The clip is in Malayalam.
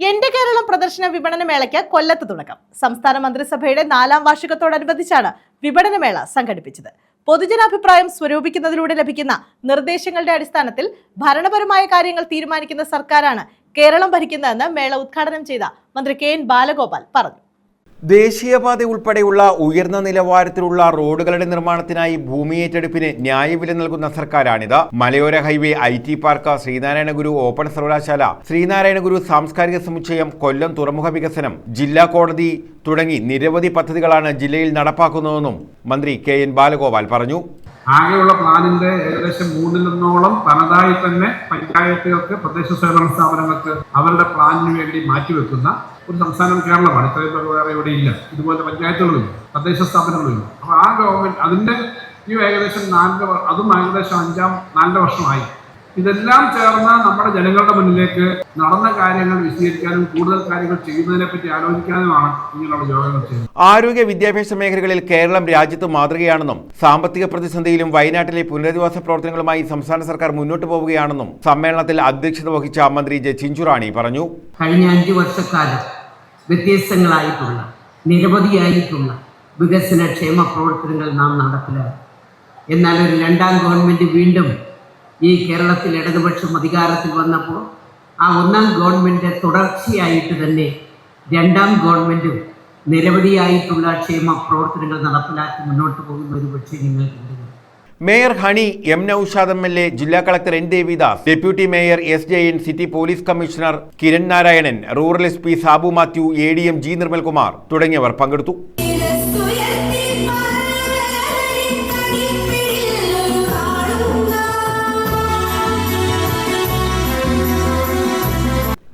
എന്റെ കേരളം പ്രദർശന വിപണന മേളയ്ക്ക് കൊല്ലത്ത് തുടക്കം. സംസ്ഥാന മന്ത്രിസഭയുടെ നാലാം വാർഷികത്തോടനുബന്ധിച്ചാണ് വിപണനമേള സംഘടിപ്പിച്ചത്. പൊതുജനാഭിപ്രായം സ്വരൂപിക്കുന്നതിലൂടെ ലഭിക്കുന്ന നിർദ്ദേശങ്ങളുടെ അടിസ്ഥാനത്തിൽ ഭരണപരമായ കാര്യങ്ങൾ തീരുമാനിക്കുന്ന സർക്കാരാണ് കേരളം ഭരിക്കുന്നതെന്ന് മേള ഉദ്ഘാടനം ചെയ്ത മന്ത്രി കെ എൻ ബാലഗോപാൽ പറഞ്ഞു. ദേശീയപാത ഉൾപ്പെടെയുള്ള ഉയർന്ന നിലവാരത്തിലുള്ള റോഡുകളുടെ നിർമ്മാണത്തിനായി ഭൂമി ഏറ്റെടുപ്പിന് ന്യായവില നൽകുന്ന സർക്കാരാണിത്. മലയോര highway I T park Sreenarayana Guru open സർവകലാശാല ശ്രീനാരായണ ഗുരു സാംസ്കാരിക സമുച്ചയം കൊല്ലം തുറമുഖ വികസനം ജില്ലാ കോടതി തുടങ്ങി നിരവധി പദ്ധതികളാണ് ജില്ലയിൽ നടപ്പാക്കുന്നതെന്നും മന്ത്രി കെ എൻ ബാലഗോപാൽ പറഞ്ഞു. ആകെയുള്ള പ്ലാനിന്റെ ഏകദേശം മൂന്നിലൊന്നോളം തനതായി തന്നെ പഞ്ചായത്തുകൾക്ക് പ്രദേശ സേവന സ്ഥാപനങ്ങൾക്ക് അവരുടെ പ്ലാനിന് വേണ്ടി മാറ്റിവെക്കുന്ന ഒരു സംസ്ഥാനം കേരളമാണ്. ഇത്രയും വേറെ ഇവിടെ ഇല്ല. ഇതുപോലെ പഞ്ചായത്തുകളില്ല തദ്ദേശ സ്ഥാപനങ്ങളില്ല അപ്പോൾ ആ ഗവൺമെന്റ് അതിന്റെ ഈ ഏകദേശം നാല് അതും ഏകദേശം അഞ്ചാം നാലര വർഷമായി. ഇതെല്ലാം ചേർന്ന് നമ്മുടെ ജനങ്ങളുടെ മുന്നിലേക്ക് നടന്ന കാര്യങ്ങൾ വിശദീകരിക്കാനും കൂടുതൽ കാര്യങ്ങൾ ചെയ്യുന്നതിനെ പറ്റി ആലോചിക്കാനുമാണ് ഇങ്ങനെയുള്ള യോഗങ്ങൾ ചെയ്യുന്നത്. ആരോഗ്യ വിദ്യാഭ്യാസ മേഖലകളിൽ കേരളം രാജ്യത്ത് മാതൃകയാണെന്നും സാമ്പത്തിക പ്രതിസന്ധിയിലും വയനാട്ടിലെ പുനരധിവാസ പ്രവർത്തനങ്ങളുമായി സംസ്ഥാന സർക്കാർ മുന്നോട്ട് പോവുകയാണെന്നും സമ്മേളനത്തിൽ അധ്യക്ഷത വഹിച്ച മന്ത്രി ജെ ചിഞ്ചുറാണി പറഞ്ഞു. കഴിഞ്ഞ അഞ്ചു വർഷക്കാലം വ്യത്യസ്തങ്ങളായിട്ടുള്ള നിരവധിയായിട്ടുള്ള വികസന ക്ഷേമ പ്രവർത്തനങ്ങൾ നാം നടപ്പിലാക്കി. എന്നാൽ ഒരു രണ്ടാം ഗവൺമെന്റ് വീണ്ടും ഈ കേരളത്തിൽ ഇടതുപക്ഷം അധികാരത്തിൽ വന്നപ്പോൾ ആ ഒന്നാം ഗവൺമെന്റ് തുടർച്ചയായിട്ട് തന്നെ രണ്ടാം ഗവൺമെന്റും നിരവധിയായിട്ടുള്ള ക്ഷേമ പ്രവർത്തനങ്ങൾ നടപ്പിലാക്കി മുന്നോട്ട് പോകുന്ന ഒരു പക്ഷേ നിങ്ങൾ mayor Honey M Naushad M L A ജില്ലാ collector N Devidas deputy mayor S Jayan city police commissioner Kiran Narayanan rural S P Sabu Mathew A D M G Nirmalkumar തുടങ്ങിയവർ പങ്കെടുത്തു.